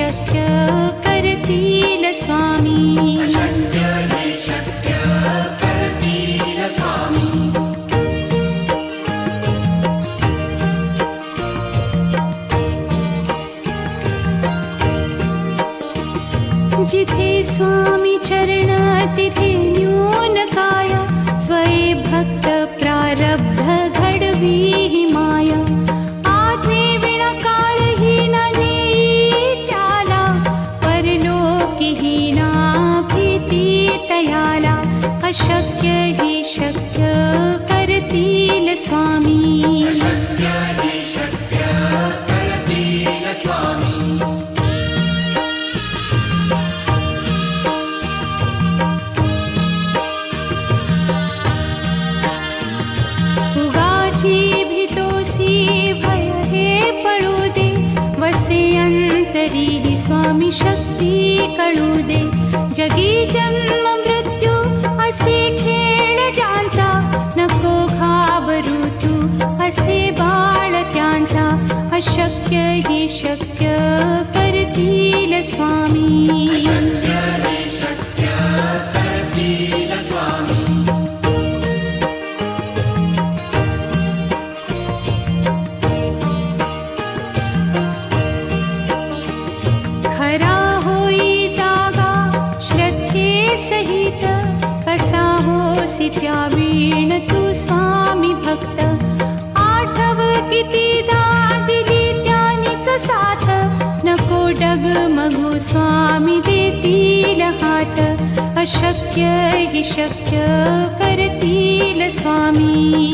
शक्य करतील स्वामी जिथे स्वामी चरण तिथे न्यून स्वामी। भय हे पळू दे वसे अंतरी ही स्वामी शक्ती कळू दे जगी जन्म अशक्य ही शक्य स्वामी। खरा होई जागा श्रद्धे सहित कसा होसी त्या वीण तू स्वामी भक्त? आठव दिली त्यानीच साथ नको डग मगू स्वामी देतील हात अशक्य हि शक्य करतील स्वामी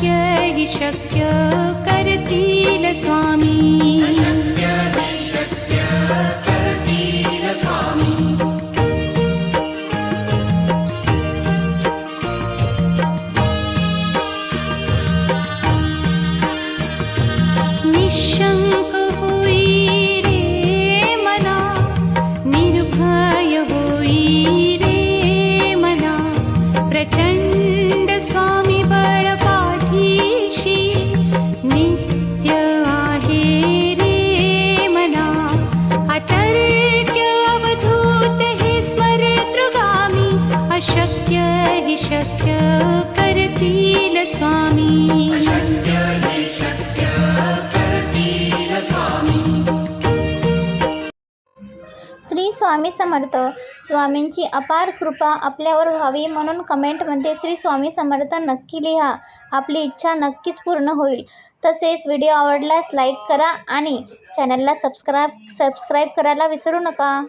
अशक्य हि शक्य करतील स्वामी। निशङ्क शक्य करतील स्वामी। श्री स्वामी समर्थ स्वामींची अपार कृपा आपल्यावर व्हावी म्हणून कमेंटमध्ये श्री स्वामी समर्थ नक्की लिहा. आपली इच्छा नक्कीच पूर्ण होईल. तसेच व्हिडिओ आवडल्यास लाईक करा आणि चॅनलला सबस्क्राईब सबस्क्राईब करायला विसरू नका.